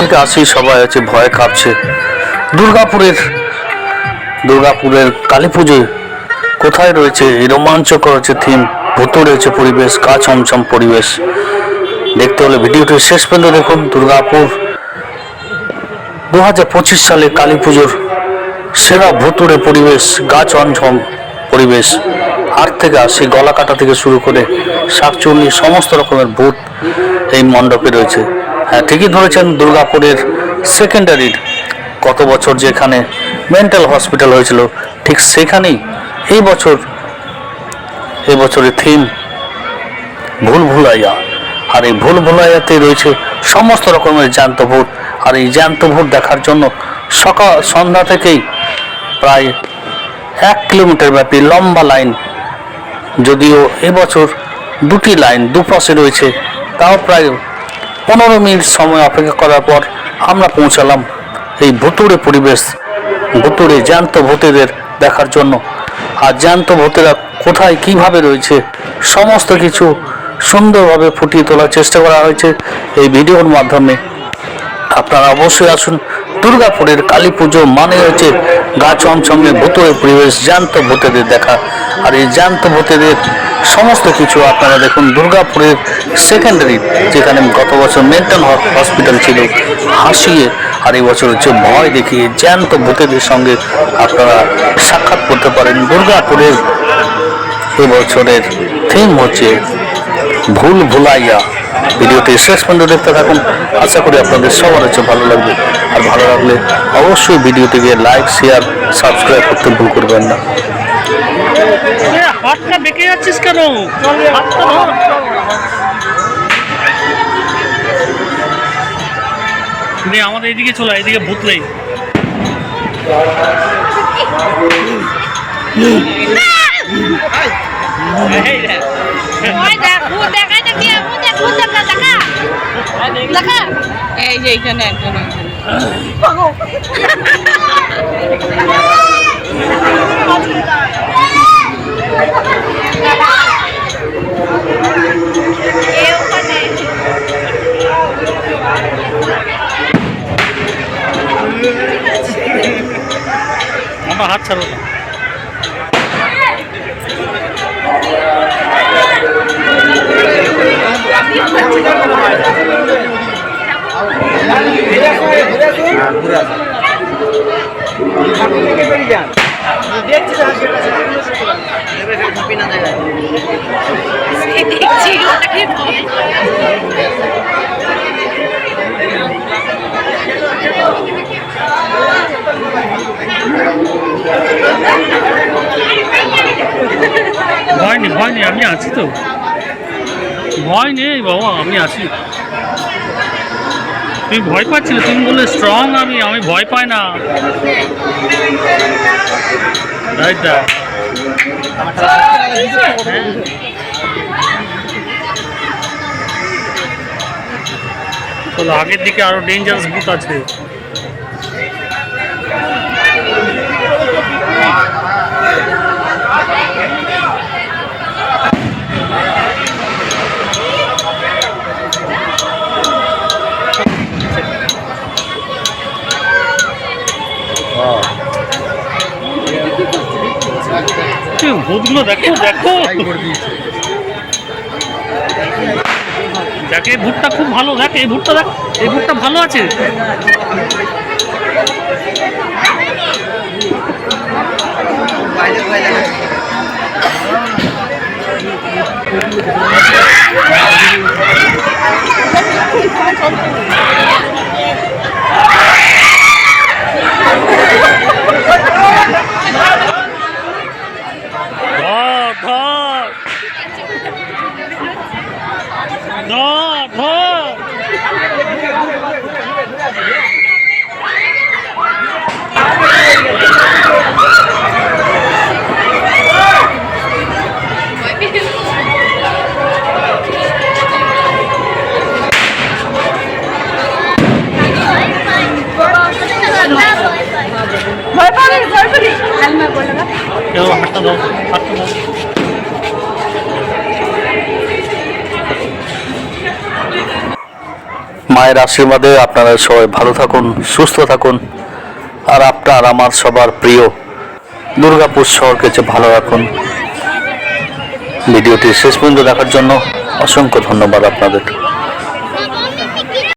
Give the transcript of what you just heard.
থেকে আশি সবাই আছে ভয় কাঁপছে। দুর্গাপুরের দুর্গাপুরের কালী পুজোয় কোথায় রয়েছে? এই রোমাঞ্চকর হচ্ছে থিম ভূত রয়েছে পরিবেশ, গা ছমছম পরিবেশ। দেখতে হলে ভিডিওটি শেষ পর্যন্ত দেখুন, দুর্গাপুর। দু হাজার পঁচিশ সালে কালী পুজোর সেরা ভুতুড়ে পরিবেশ, গা ছমছম পরিবেশ। হাট থেকে আসি গলা কাটা থেকে শুরু করে শাকচুন্নি, সমস্ত রকমের ভূত এই মণ্ডপে রয়েছে। ঠিকই ধরেছেন, দুর্গাপুরের সেকেন্ডারির গত বছর যেখানে মেন্টাল হসপিটাল হয়েছিল, ঠিক সেখানেই এই বছর, এই বছরের থিম ভুল ভুলাইয়া আর এই ভুল ভুলাইয়াতে রয়েছে সমস্ত রকমের জ্যান্ত ভূত আর এই জ্যান্ত ভূত দেখার জন্য সকাল, সন্ধ্যা থেকেই প্রায় এক কিলোমিটার ব্যাপী লম্বা লাইন, যদিও এবছর দুটি লাইন, দুপাশে রয়েছে, তাও প্রায় পনেরো মিনিট সময় অপেক্ষা করার পর আমরা পৌঁছালাম এই ভুতুড়ে পরিবেশ, ভুতুড়ে জ্যান্ত ভূতেদের দেখার জন্য। আর জ্যান্ত ভূতেরা কোথায়, কীভাবে রয়েছে, সমস্ত কিছু সুন্দরভাবে ফুটিয়ে তোলার চেষ্টা করা হয়েছে এই ভিডিওর মাধ্যমে। আপনারা অবশ্যই আসুন দুর্গাপুরের কালী পুজো মানে হচ্ছে গা চমচমে ভূতের পরিবেশ, জ্যান্ত ভূতেদের দেখা। আর এই জ্যান্ত ভূতেদের সমস্ত কিছু আপনারা দেখুন দুর্গাপুরের সেকেন্ডারি যেখানে গত বছর মেন্টাল হসপিটাল ছিল, হাসিয়ে আর এই বছর হচ্ছে ভয় দেখিয়ে জ্যান্ত ভূতেদের সঙ্গে আপনারা সাক্ষাৎ করতে পারেন। দুর্গাপুরের এবছরের থিম হচ্ছে ভুল ভুলাইয়া। ভিডিওটি শেষ পর্যন্ত দেখতে থাকুন। আশা করি আপনাদের সবার হচ্ছে ভালো লাগবে। আর ভালো লাগলে অবশ্যই ভিডিওটিকে লাইক শেয়ার সাবস্ক্রাইব করতে ভুল করবেন না। হাতটা বেঁকে যাচ্ছিস কেন? হাতটা ধর। নে আমাদের এদিকে চলে আয়, এদিকে ভূত নেই এই দেখ ভূত আমার হাত ছাড়ো না। দেখছি ওটাকে ভয়। ভয় নেই ভয় নেই আমি আছি তো। ভয় নেই বাবা, আমি আছি। তুমি ভয় পাচ্ছিলে, তুমি বললে স্ট্রং আমি আমি ভয় পাই না। হ্যাঁ। আগের দিকে আরও ডেঞ্জারাস ভূত আছে। ভূতগুলো দেখো দেখো। দেখ এই ভুট্টা খুব ভালো দেখ এই ভুট্টা দেখ এই ভুট্টা ভালো আছে। ধর Não, não, não, não. মায়ের আশীর্বাদে আপনারা সবাই ভালো থাকুন, সুস্থ থাকুন। আর আপনার, আমার সবার প্রিয় দুর্গাপুর শহরকে যে ভালো রাখুন। ভিডিওটি শেষ পর্যন্ত দেখার জন্য অসংখ্য ধন্যবাদ আপনাদের।